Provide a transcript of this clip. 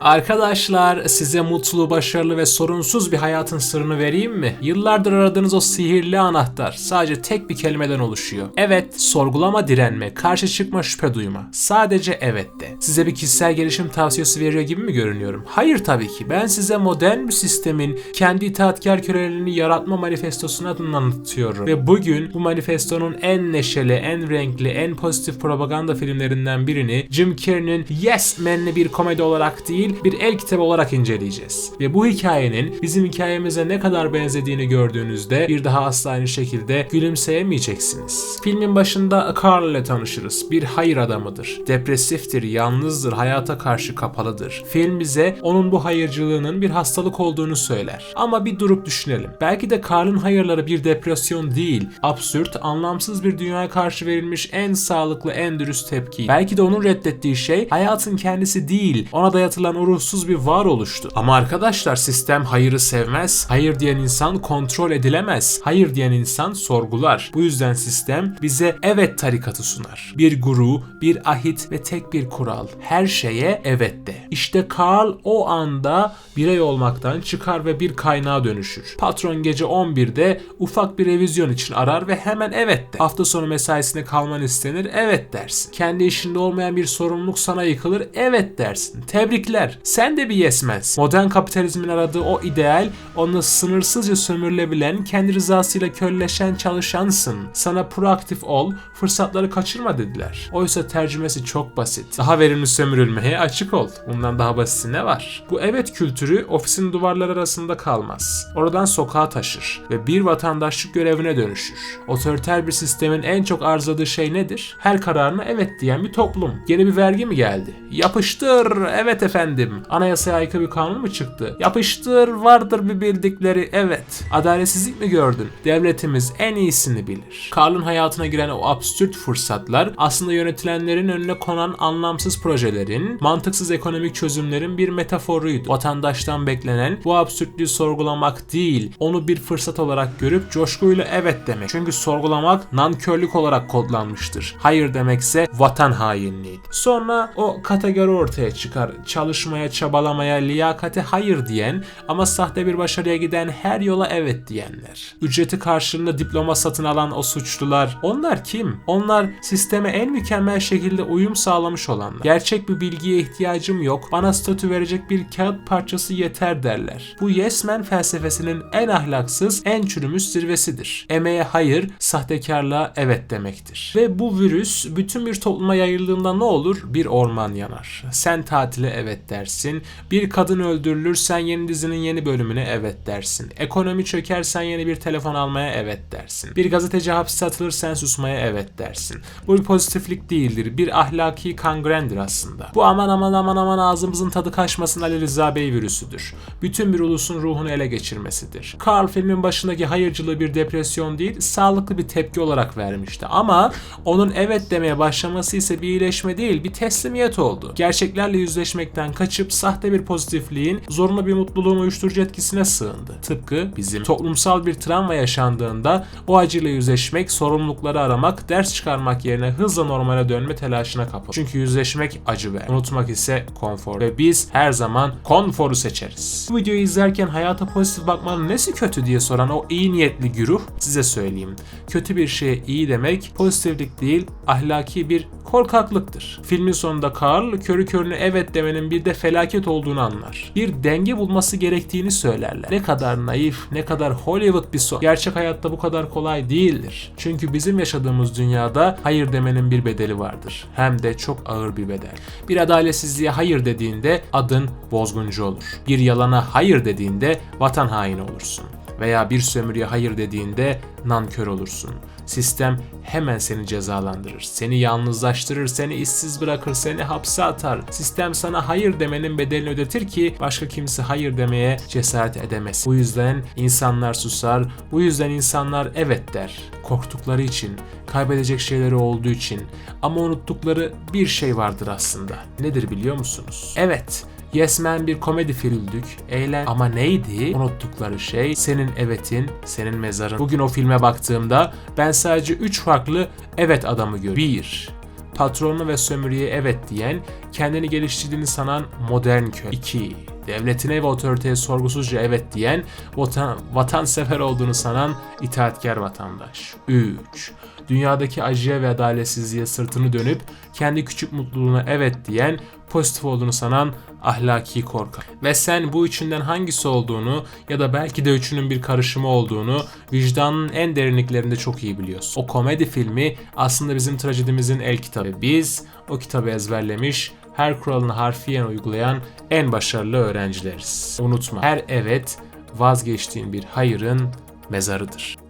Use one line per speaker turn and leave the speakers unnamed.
Arkadaşlar size mutlu, başarılı ve sorunsuz bir hayatın sırrını vereyim mi? Yıllardır aradığınız o sihirli anahtar sadece tek bir kelimeden oluşuyor. Evet, sorgulama, direnme, karşı çıkma, şüphe duyma. Sadece evet de. Size bir kişisel gelişim tavsiyesi veriyor gibi mi görünüyorum? Hayır tabii ki. Ben size modern bir sistemin kendi itaatkar kölelerini yaratma manifestosunu adını anlatıyorum. Ve bugün bu manifestonun en neşeli, en renkli, en pozitif propaganda filmlerinden birini Jim Carrey'nin Yes Man'li bir komedi olarak değil bir el kitabı olarak inceleyeceğiz. Ve bu hikayenin bizim hikayemize ne kadar benzediğini gördüğünüzde bir daha asla aynı şekilde gülümseyemeyeceksiniz. Filmin başında Carl ile tanışırız. Bir hayır adamıdır. Depresiftir, yalnızdır, hayata karşı kapalıdır. Film bize onun bu hayırcılığının bir hastalık olduğunu söyler. Ama bir durup düşünelim. Belki de Carl'ın hayırları bir depresyon değil, absürt, anlamsız bir dünyaya karşı verilmiş en sağlıklı, en dürüst tepki. Belki de onun reddettiği şey hayatın kendisi değil, ona dayatılan o ruhsuz bir varoluştu. Ama arkadaşlar sistem hayırı sevmez. Hayır diyen insan kontrol edilemez. Hayır diyen insan sorgular. Bu yüzden sistem bize evet tarikatı sunar. Bir guru, bir ahit ve tek bir kural. Her şeye evet de. İşte Karl o anda birey olmaktan çıkar ve bir kaynağa dönüşür. Patron gece 11'de ufak bir revizyon için arar ve hemen evet der. Hafta sonu mesaisine kalman istenir, evet dersin. Kendi işinde olmayan bir sorumluluk sana yıkılır, evet dersin. Tebrikler, sen de bir yesmez. Modern kapitalizmin aradığı o ideal, onu sınırsızca sömürülebilen, kendi rızasıyla kölleşen çalışansın. Sana proaktif ol, fırsatları kaçırma dediler. Oysa tercümesi çok basit. Daha verimli sömürülmeye açık ol. Bundan daha basiti ne var? Bu evet kültürü ofisin duvarları arasında kalmaz. Oradan sokağa taşır ve bir vatandaşlık görevine dönüşür. Otoriter bir sistemin en çok arzuladığı şey nedir? Her kararına evet diyen bir toplum. Yeni bir vergi mi geldi? Yapıştır, evet efendim. Anayasaya aykırı bir kanun mu çıktı? Yapıştır, vardır bir bildikleri, evet. Adaletsizlik mi gördün? Devletimiz en iyisini bilir. Karl'ın hayatına giren o absürt fırsatlar aslında yönetilenlerin önüne konan anlamsız projelerin, mantıksız ekonomik çözümlerin bir metaforuydu. Vatandaştan beklenen bu absürtlüğü sorgulamak değil, onu bir fırsat olarak görüp coşkuyla evet demek. Çünkü sorgulamak nankörlük olarak kodlanmıştır. Hayır demekse vatan hainliğiydi. Sonra o kategori ortaya çıkar. Çalışmaya, çabalamaya, liyakate hayır diyen ama sahte bir başarıya giden her yola evet diyenler. Ücreti karşılığında diploma satın alan o suçlular. Onlar kim? Onlar sisteme en mükemmel şekilde uyum sağlamış olanlar. Gerçek bir bilgiye ihtiyacım yok. Bana statü verecek bir kağıt parçası yeter derler. Bu yes man felsefesinin en ahlaksız, en çürümüş zirvesidir. Emeğe hayır, sahtekarlığa evet demektir. Ve bu virüs bütün bir topluma yayıldığında ne olur? Bir orman yanar. Sen tatile evet dersin. Bir kadın öldürülür sen yeni dizinin yeni bölümüne evet dersin. Ekonomi çöker sen yeni bir telefon almaya evet dersin. Bir gazeteci hapse atılır sen susmaya evet dersin. Bu bir pozitiflik değildir. Bir ahlaki kangrendir aslında. Bu aman aman aman aman ağzımızın tadı kaçmasın Ali Rıza Bey virüsüdür. Bütün bir ulusun ruhunu ele geçirmesidir. Carl filmin başındaki hayırcılığı bir depresyon değil, sağlıklı bir tepki olarak vermişti. Ama onun evet demeye başlaması ise bir iyileşme değil, bir teslimiyet oldu. Gerçeklerle yüzleşmekten kaçıp sahte bir pozitifliğin zorunlu bir mutluluğun uyuşturucu etkisine sığındı. Tıpkı bizim toplumsal bir travma yaşandığında o acıyla yüzleşmek, sorumlulukları aramak, ders çıkarmak yerine hızla normale dönme telaşına kapılır. Çünkü yüzleşmek acı ver. Unutmak ise konfor. Ve biz her zaman konforu seçeriz. Bu videoyu izlerken hayata pozitif bakmanın nesi kötü diye soran o iyi niyetli güruh size söyleyeyim. Kötü bir şeye iyi demek pozitiflik değil ahlaki bir korkaklıktır. Filmin sonunda Carl körü körüne evet demenin bir de felaket olduğunu anlar. Bir denge bulması gerektiğini söylerler. Ne kadar naif, ne kadar Hollywood bir son. Gerçek hayatta bu kadar kolay değildir. Çünkü bizim yaşadığımız dünyada hayır demenin bir bedeli vardır. Hem de çok ağır bir bedel. Bir adaletsizliğe hayır dediğinde adın bozguncu olur. Bir yalana hayır dediğinde vatan haini olursun veya bir sömürüye hayır dediğinde nankör olursun. Sistem hemen seni cezalandırır. Seni yalnızlaştırır, seni işsiz bırakır, seni hapse atar. Sistem sana hayır demenin bedelini ödetir ki başka kimse hayır demeye cesaret edemez. Bu yüzden insanlar susar, bu yüzden insanlar evet der. Korktukları için, kaybedecek şeyleri olduğu için ama unuttukları bir şey vardır aslında. Nedir biliyor musunuz? Evet, Yes Man bir komedi filmdük. Eğlen ama neydi? Unuttukları şey senin evetin, senin mezarın. Bugün o filme baktığımda ben sadece 3 farklı evet adamı görüyorum. 1. patronunu ve sömürüye evet diyen, kendini geliştirdiğini sanan modern köy. 2. Devletine ve otoriteye sorgusuzca evet diyen, vatan, vatansever olduğunu sanan itaatkar vatandaş. 3. Dünyadaki acıya ve adaletsizliğe sırtını dönüp kendi küçük mutluluğuna evet diyen, pozitif olduğunu sanan ahlaki korkak. Ve sen bu üçünden hangisi olduğunu ya da belki de üçünün bir karışımı olduğunu vicdanın en derinliklerinde çok iyi biliyorsun. O komedi filmi aslında bizim trajedimizin el kitabı. Biz o kitabı ezberlemiş, her kuralını harfiyen uygulayan en başarılı öğrencileriz. Unutma her evet vazgeçtiğin bir hayırın mezarıdır.